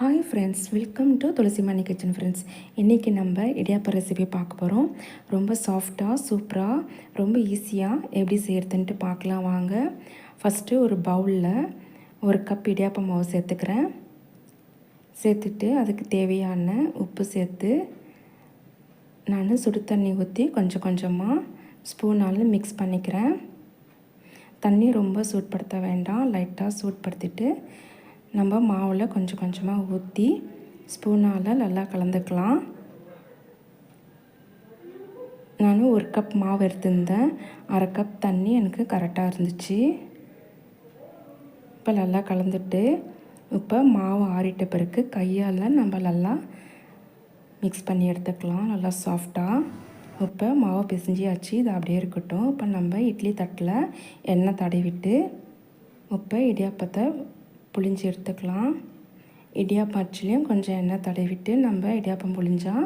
Hi friends welcome to Thulasi Mani kitchen friends இன்றைக்கி நம்ம idiyappam recipe பார்க்க போகிறோம் ரொம்ப சாஃப்டாக சூப்பராக ரொம்ப ஈஸியாக எப்படி செய்கிறதுன்ட்டு பார்க்கலாம் வாங்க. ஃபஸ்ட்டு ஒரு பவுலில் ஒரு கப் இடியாப்பம் மாவு சேர்த்துக்கிறேன். சேர்த்துட்டு அதுக்கு தேவையான உப்பு சேர்த்து நான் சுடு தண்ணி ஊற்றி கொஞ்சம் கொஞ்சமாக ஸ்பூனால் மிக்ஸ் பண்ணிக்கிறேன். தண்ணி ரொம்ப சூட்படுத்த வேண்டாம் லைட்டாக சூட்படுத்திட்டு நம்ம மாவில் கொஞ்சம் கொஞ்சமாக ஊற்றி ஸ்பூனால் நல்லா கலந்துக்கலாம். நான் ஒரு கப் மாவு எடுத்திருந்தேன். அரை கப் தண்ணி எனக்கு கரெக்டாக இருந்துச்சு. இப்போ நல்லா கலந்துட்டு இப்போ மாவு ஆறிட்ட பிறகு கையால் நம்ம நல்லா மிக்ஸ் பண்ணி எடுத்துக்கலாம். நல்லா சாஃப்டாக இப்போ மாவு பிசைஞ்சியாச்சு. இது அப்படியே இருக்கட்டும். இப்போ நம்ம இட்லி தட்டில் எண்ணெய் தடவிட்டு இப்போ இடியாப்பத்தை புளிஞ்சு எடுத்துக்கலாம். இடியாப்பம் அச்சுலேயும் கொஞ்சம் எண்ணெய் தடவிட்டு நம்ம இடியாப்பம் புளிஞ்சால்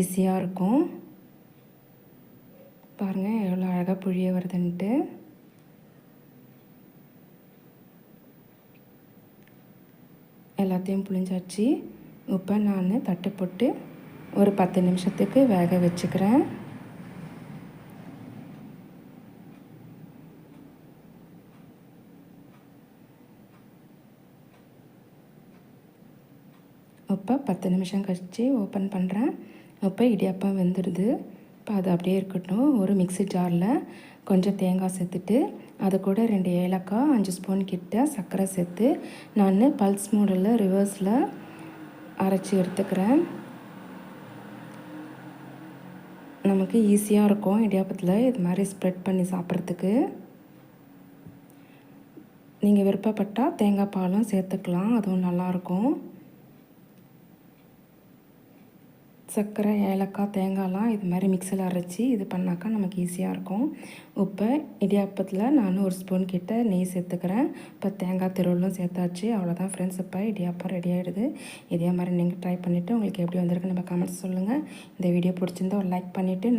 ஈஸியாக இருக்கும். பாருங்கள் எவ்வளோ அழகாக புழிய வருதுன்ட்டு. எல்லாத்தையும் புளிஞ்சாச்சு இப்போ நான் தட்டு போட்டு ஒரு பத்து நிமிஷத்துக்கு வேக வச்சுக்கிறேன். இப்போ பத்து நிமிஷம் கழித்து ஓப்பன் பண்ணுறேன் இப்போ இடியாப்பம் வெந்துடுது. இப்போ அது அப்படியே இருக்கட்டும். ஒரு மிக்சி ஜாரில் கொஞ்சம் தேங்காய் சேர்த்துட்டு அது கூட ரெண்டு ஏலக்காய் அஞ்சு ஸ்பூன் கிட்ட சர்க்கரை சேர்த்து நான் பல்ஸ் மோடலில் ரிவர்ஸில் அரைச்சி எடுத்துக்கிறேன். நமக்கு ஈஸியாக இருக்கும் இடியாப்பத்தில் இது மாதிரி ஸ்ப்ரெட் பண்ணி சாப்பிட்றதுக்கு. நீங்கள் விருப்பப்பட்டால் தேங்காய் பாலும் சேர்த்துக்கலாம். அதுவும் நல்லாயிருக்கும் சர்க்கரை ஏலக்காய் தேங்காய்லாம் இது மாதிரி மிக்சியில் அரைச்சி இது பண்ணாக்கா நமக்கு ஈஸியாக இருக்கும். இப்போ இடியாப்பத்தில் நான் ஒரு ஸ்பூன் கிட்ட நெய் சேர்த்துக்கிறேன். இப்போ தேங்காய் திருவள்ளும் சேர்த்தாச்சு. அவ்வளோதான் ஃப்ரெண்ட்ஸ் இப்போ இடியாப்பம் ரெடி ஆகிடுது இதே மாதிரி நீங்கள் ட்ரை பண்ணிவிட்டு உங்களுக்கு எப்படி வந்திருக்கு நம்ம கமெண்ட்ஸ் சொல்லுங்கள் இந்த வீடியோ பிடிச்சிருந்தா ஒரு லைக் பண்ணிவிட்டு